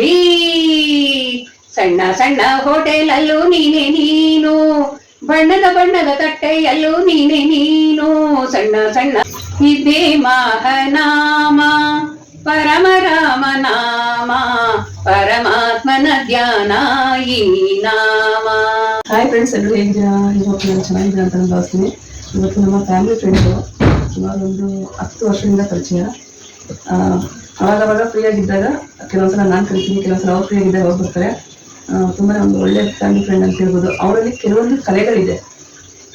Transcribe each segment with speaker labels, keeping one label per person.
Speaker 1: ಇಡ್ಲಿ ಸಣ್ಣ ಸಣ್ಣ ಹೋಟೆಲಲ್ಲೂ ನೀನೆ ನೀನು ಬಣ್ಣದ ಬಣ್ಣದ ತಟ್ಟೆಯಲ್ಲೂ ನೀನೆ ನೀನು ಸಣ್ಣ ಸಣ್ಣ ಇದೇ ಮಹನಾಮ ಪರಮ ರಾಮ ನಾಮ ಪರಮಾತ್ಮನ ಧ್ಯಾನ ಈ ನಾಮ
Speaker 2: ಹಾಯ್ ಫ್ರೆಂಡ್ಸ್ ಎಲ್ಲರೂ ಹೇಗಿದ್ದೀರಾ ಇವತ್ತು ನಾನು ಚೆನ್ನಾಗಿದ್ದೀರಾ ಅಂತ ನಾನು ಭಾವಿಸ್ತೀನಿ ಇವತ್ತು ನಮ್ಮ ಫ್ಯಾಮಿಲಿ ಫ್ರೆಂಡು ಸುಮಾರು ಒಂದು ಹತ್ತು ವರ್ಷದಿಂದ ಪರಿಚಯ ಆ, ಅವಾಗ ಅವಾಗ ಫ್ರೀ ಆಗಿದ್ದಾಗ ಕೆಲವೊಂದ್ಸಲ ನಾನು ಕರಿತೀನಿ ಕೆಲವೊಂದ್ಸಲ ಅವ್ರು ಫ್ರೀ ಆಗಿದ್ದಾಗ ಅವ್ರು ಬರ್ತಾರೆ. ತುಂಬಾ ಒಂದು ಒಳ್ಳೆ ಫ್ಯಾಮಿಲಿ ಫ್ರೆಂಡ್ ಅಂತ ಹೇಳ್ಬೋದು. ಅವರಲ್ಲಿ ಕೆಲವೊಂದು ಕಲೆಗಳಿದೆ.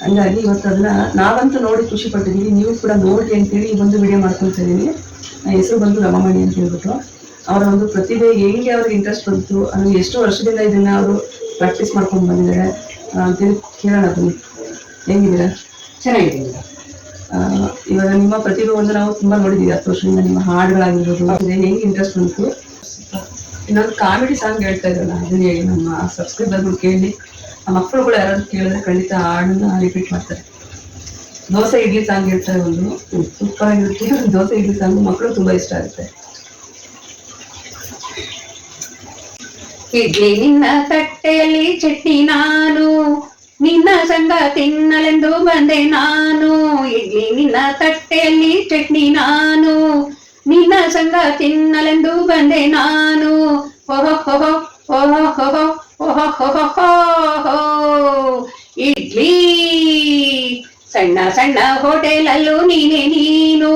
Speaker 2: ಹಂಗಾಗಿ ಇವತ್ತು ಅದನ್ನ ನಾವಂತೂ ನೋಡಿ ಖುಷಿ ಪಟ್ಟಿದ್ದೀವಿ ನೀವು ಕೂಡ ನೋಡಿ ಅಂತೇಳಿ ಈ ಒಂದು ವಿಡಿಯೋ ಮಾಡ್ಕೊಳ್ತಾ ಇದ್ದೀನಿ ಹೆಸರು ಬಂದು ರಮಮಣಿ ಅಂತ ಹೇಳ್ಬಿಟ್ಟು. ಅವರ ಒಂದು ಪ್ರತಿಭೆ ಹೆಂಗೆ ಅವ್ರಿಗೆ ಇಂಟ್ರೆಸ್ಟ್ ಬಂತು ಅಂದ್ರೆ ಎಷ್ಟು ವರ್ಷದಿಂದ ಇದನ್ನ ಅವರು ಪ್ರಾಕ್ಟೀಸ್ ಮಾಡ್ಕೊಂಡು ಬಂದಿದ್ದಾರೆ ಅಂತ ಅಂತೇಳಿ ಕೇಳೋಣ ಬನ್ನಿ. ಹೆಂಗಿದ್ದೀರಾ?
Speaker 1: ಚೆನ್ನಾಗಿದೆ
Speaker 2: ಇವಾಗ ನಿಮ್ಮ ಪ್ರತಿಭೆ ಒಂದು ನಾವು ತುಂಬಾ ನೋಡಿದೀವಿ ಹತ್ತು ವರ್ಷದಿಂದ ನಿಮ್ಮ ಹಾಡುಗಳಾಗಿರ್ಬೋದು ಹೆಂಗ್ ಇಂಟ್ರೆಸ್ಟ್ ಬಂತು ಇನ್ನೊಂದು ಕಾಮಿಡಿ ಸಾಂಗ್ ಹೇಳ್ತಾ ಇದ್ರಲ್ಲ, ಅದನ್ನ ಹೇಳಿ ನಮ್ಮ ಸಬ್ಸ್ಕ್ರೈಬರ್ಗಳು ಕೇಳಿ. ಆ ಕೂಡ ಯಾರಾದ್ರೂ ಕೇಳಿದ್ರೆ ಖಂಡಿತ ಹಾಡನ್ನ ರಿಪೀಟ್ ಮಾಡ್ತಾರೆ. ದೋಸೆ ಇಡ್ಲಿ ಸಾಂಗ್ ಹೇಳ್ತಾರೆ ಒಂದು. ಸೂಪರ್ ಆಗಿರುತ್ತೆ ದೋಸೆ ಇಡ್ಲಿ ಸಾಂಗ್ ಮಕ್ಕಳು ತುಂಬಾ ಇಷ್ಟ ಆಗುತ್ತೆ.
Speaker 1: ಇಡ್ಲಿ ನಿನ್ನ ತಟ್ಟೆಯಲ್ಲಿ ಚಟ್ನಿ ನಾನು ನಿನ್ನ ಸಂಗ ತಿನ್ನಲೆಂದು ಬಂದೆ ನಾನು ಇಡ್ಲಿ ನಿನ್ನ ತಟ್ಟೆಯಲ್ಲಿ ಚಟ್ನಿ ನಾನು ನಿನ್ನ ಸಂಗ ತಿನ್ನಲೆಂದು ಬಂದೆ ನಾನು ಓಹೋ ಓಹೋ ಓಹೋ ಇಡ್ಲಿ ಸಣ್ಣ ಸಣ್ಣ ಹೋಟೆಲಲ್ಲೂ ನೀನೆ ನೀನು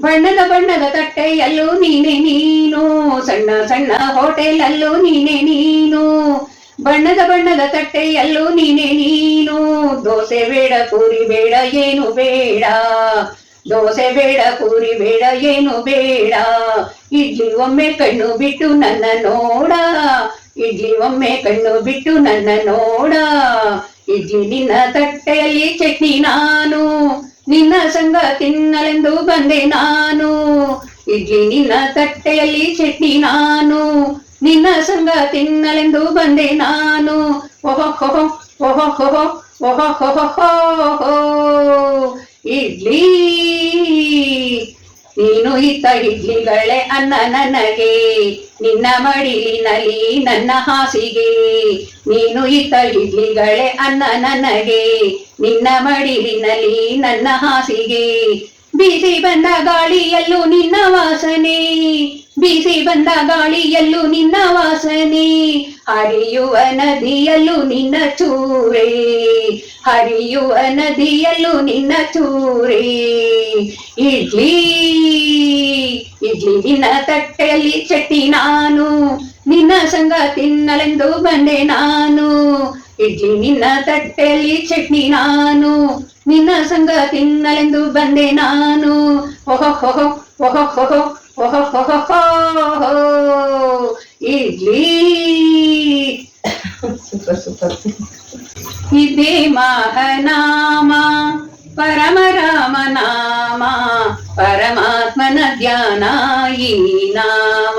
Speaker 1: ಬಣ್ಣದ ಬಣ್ಣದ ತಟ್ಟೆಯಲ್ಲೂ ನೀನೆ ನೀನು ಸಣ್ಣ ಸಣ್ಣ ಹೋಟೆಲಲ್ಲೂ ನೀನೆ ನೀನು ಬಣ್ಣದ ಬಣ್ಣದ ತಟ್ಟೆಯಲ್ಲೂ ನೀನೆ ನೀನು. ದೋಸೆ ಬೇಡ, ಪೂರಿ ಬೇಡ, ಏನು ಬೇಡ. ದೋಸೆ ಬೇಡ, ಪೂರಿ ಬೇಡ, ಏನು ಬೇಡ. ಇಡ್ಲಿ ಒಮ್ಮೆ ಕಣ್ಣು ಬಿಟ್ಟು ನನ್ನ ನೋಡ. ಇಡ್ಲಿ ಒಮ್ಮೆ ಕಣ್ಣು ಬಿಟ್ಟು ನನ್ನ ನೋಡ. ಇಡ್ಲಿ ನಿನ್ನ ತಟ್ಟೆಯಲ್ಲಿ ಚಟ್ನಿ ನಾನು. ನಿನ್ನ ಸಂಗ ತಿನ್ನಲೆಂದು ಬಂದೆ ನಾನು. ಇಡ್ಲಿ ನಿನ್ನ ತಟ್ಟೆಯಲ್ಲಿ ಚಟ್ನಿ ನಾನು. ನಿನ್ನ ಸಂಗ ತಿನ್ನಲೆಂದು ಬಂದೆ ನಾನು. ಓಹೋ ಓಹೋ ಓಹೋ ಇಡ್ಲಿ. ನೀನು ಇತ್ತ ಇಡ್ಲಿಗಳೇ ಅನ್ನ ನನಗೆ. ನಿನ್ನ ಮಡಿಲಿನಲ್ಲಿ ನನ್ನ ಹಾಸಿಗೆ. ನೀನು ಇತ್ತ ಇಡ್ಲಿಗಳೇ ಅನ್ನ ನನಗೆ. ನಿನ್ನ ಮಡಿಲಿನಲ್ಲಿ ನನ್ನ ಹಾಸಿಗೆ. ಬೀಸಿ ಬಂದ ಗಾಳಿಯಲ್ಲೂ ನಿನ್ನ ವಾಸನೆ. ಬೀಸಿ ಬಂದ ಗಾಳಿಯಲ್ಲೂ ನಿನ್ನ ವಾಸನೆ. ಹರಿಯುವ ನದಿಯಲ್ಲೂ ನಿನ್ನ ಚೂರೆ. ಹರಿಯುವ ನದಿಯಲ್ಲೂ ನಿನ್ನ ಚೂರೆ. ಇಡ್ಲಿ ಇಡ್ಲಿ ನಿನ್ನ ತಟ್ಟೆಯಲ್ಲಿ ಚಟ್ನಿ ನಾನು. ನಿನ್ನ ಸಂಗ ತಿನ್ನಲೆಂದು ಬಂದೆ ನಾನು. ಇಡ್ಲಿ ನಿನ್ನ ತಟ್ಟೆಯಲ್ಲಿ ಚಟ್ನಿ ನಾನು. ನಿನ್ನ ಸಂಗ ತಿನ್ನಲೆಂದು ಬಂದೆ ನಾನು ಓಹೋ ಓಹೋ ಓಹೋ ಓಹೋ ಓಹೋ ಓಹೋ ಇಡ್ಲಿ
Speaker 2: ಸೂಪರ್ ಸೂಪರ್
Speaker 1: ಇದೇ ಮಹನಾಮ ಪರಮ ರಾಮ ನಾಮ ಪರಮಾತ್ಮನ ಧ್ಯಾನ ಈ ನಾಮ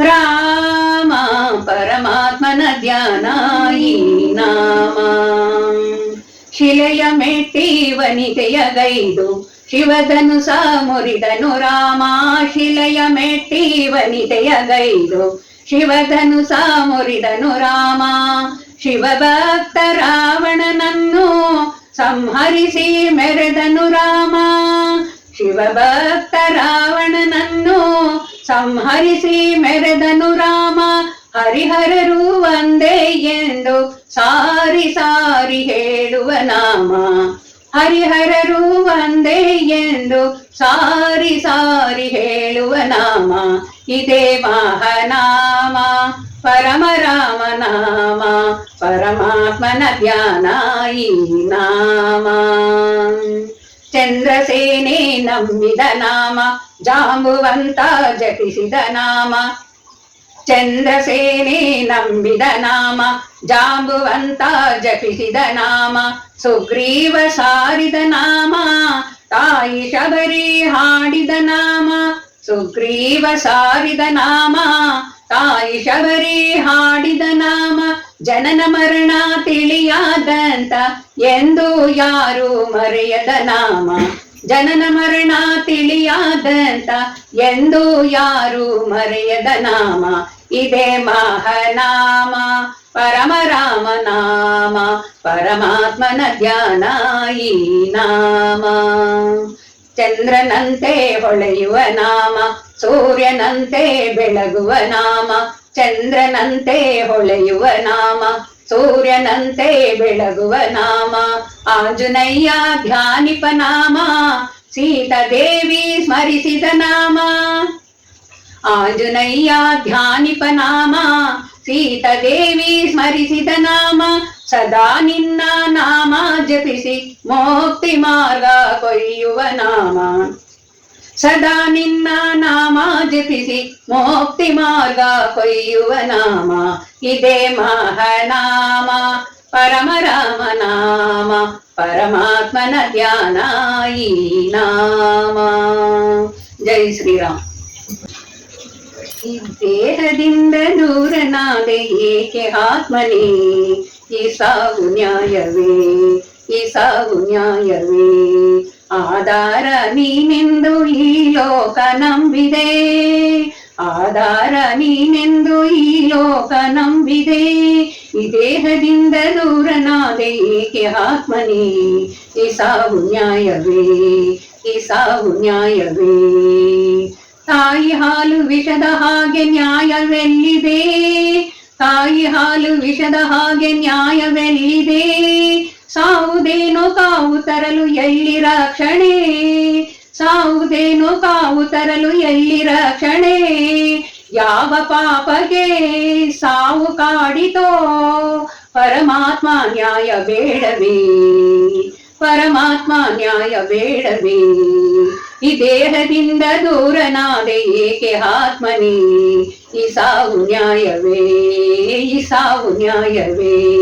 Speaker 1: ರಾಮ ಪರಮಾತ್ಮನ ಧ್ಯಾನ ಈ ನಾಮ ಶಿಲೆಯ ಮೆಟ್ಟಿ ವನಿತೆಯ ಶಿವಧನು ಶಿವಧನುಸ ಮುರಿದನು ರಾಮ, ಶಿಲೆಯ ಮೆಟ್ಟಿ ವನಿತೆಯ ಗೈದು ಶಿವಧನುಸ ಮುರಿದನು ರಾಮ, ಶಿವಭಕ್ತ ರಾವಣನನ್ನು ಸಂಹರಿಸಿ ಮೆರೆದನು ರಾಮ. ಶಿವಭಕ್ತ ರಾವಣನನ್ನು ಸಂಹರಿಸಿ ಮೆರೆದನು ರಾಮ. ಹರಿಹರರು ಒಂದೇ ಎಂದು ಸಾರಿ ಸಾರಿ ಹೇಳುವ ನಾಮ. ಹರಿಹರರು ಒಂದೇ ಎಂದು ಸಾರಿ ಸಾರಿ ಹೇಳುವ ನಾಮ. ಇದೇ ಮಹನಾಮ, ಪರಮ ರಾಮ ನಾಮ, ಪರಮಾತ್ಮನ ಧ್ಯಾನ ಈ ನಾಮ. ಚಂದ್ರಸೇನೆ ನಂಬಿದ ನಾಮ, ಜಾಂಬುವಂತ ಜಪಿಸಿದ ನಾಮ ಚಂದ್ರಸೇನೆ ನಂಬಿದ ನಾಮ, ಜಾಂಬುವಂತ ಜಪಿಸಿದ ನಾಮ, ಸುಗ್ರೀವ ಸಾರಿದ ನಾಮ, ತಾಯಿ ಶಬರಿ ಹಾಡಿದ ನಾಮ, ಸುಗ್ರೀವ ಸಾರಿದ ನಾಮ, ತಾಯಿ ಶಬರಿ ಹಾಡಿದ ನಾಮ, ಜನನ ಮರಣ ತಿಳಿಯಾದಂತ ಎಂದು ಯಾರು ಮರೆಯದ ನಾಮ. ಜನನ ಮರಣ ತಿಳಿಯಾದಂತ ಎಂದು ಯಾರು ಮರೆಯದ ನಾಮ? ಇದೇ ಮಹನಾಮ, ಪರಮ ರಾಮ ನಾಮ, ಪರಮಾತ್ಮನ ಧ್ಯಾನ ಈ ನಾಮ. ಚಂದ್ರನಂತೆ ಹೊಳೆಯುವ ನಾಮ, ಸೂರ್ಯನಂತೆ ಬೆಳಗುವ ನಾಮ, ಚಂದ್ರನಂತೆ ಹೊಳೆಯುವ ನಾಮ ಸೂರ್ಯನಂತೆ ಬೆಳಗುವ ನಾಮ, ಆಂಜನೇಯ ಧ್ಯಾನಿಪ ನಾಮ, ಸೀತಾದೇವಿ ಸ್ಮರಿಸಿದ ನಾಮ. ಆಂಜನೇಯ ಧ್ಯಾನಿಪ ನಾಮ, ಸೀತಾದೇವಿ ಸ್ಮರಿಸಿದ ನಾಮ, ಸದಾ ನಿನ್ನ ನಾಮ ಜಪಿಸಿ, ಮೋಕ್ತಿ ಮಾರ್ಗ ಕೊಯ್ಯುವ ನಾಮ. ಸದಾ ನಿನ್ನ ನಾಮ ಜಪಿಸಿ ಮೋಕ್ತಿ ಮಾರ್ಗ ಕೊಯ್ಯುವ ನಾಮ ಇದೇ ಮಹನಾಮ ಪರಮ ರಾಮ ನಾಮ ಪರಮಾತ್ಮನ ಧ್ಯಾನ ಈ ನಾಮ ಜೈ ಶ್ರೀರಾಮ್ ಈ ದೇಹದಿಂದ ದೂರನಾದೆ ಏಕೆ ಆತ್ಮನೇ ಈ ಸಾವು ನ್ಯಾಯವೇ ಈ ಸಾವು ನ್ಯಾಯವೇ ಆಧಾರ ನೀನೆಂದು ಈ ಲೋಕ ನಂಬಿದೆ. ಆಧಾರ ನೀನೆಂದು ಈ ಲೋಕ ನಂಬಿದೆ. ಈ ದೇಹದಿಂದ ದೂರನಾದೆ ಏಕೆ ಆತ್ಮನೇ? ಈ ಸಾವು ನ್ಯಾಯವೇ? ಈ ಸಾವು ನ್ಯಾಯವೇ? ತಾಯಿ ಹಾಲು ವಿಷದ ಹಾಗೆ ನ್ಯಾಯವೆಲ್ಲಿದೆ? ತಾಯಿ ಹಾಲು ವಿಷದ ಹಾಗೆ ನ್ಯಾಯವೆಲ್ಲಿದೆ? ಸಾವುದೇನೋ ಕಾವು ತರಲು ಎಲ್ಲಿ ರಕ್ಷಣೆ? ಸಾವುದೇನೋ ಕಾವು ತರಲು ಎಲ್ಲಿ ರಕ್ಷಣೆ? ಯಾವ ಪಾಪಗೆ ಸಾವು ಕಾಡಿತೋ? ಪರಮಾತ್ಮ ನ್ಯಾಯ ಬೇಡವೇ? ಪರಮಾತ್ಮ ನ್ಯಾಯ ಬೇಡವೇ? ಈ ದೇಹದಿಂದ ದೂರನಾದೆ ಏಕೆ ಆತ್ಮನೇ? ಈ ಸಾವು ನ್ಯಾಯವೇ? ಈ ಸಾವು ನ್ಯಾಯವೇ?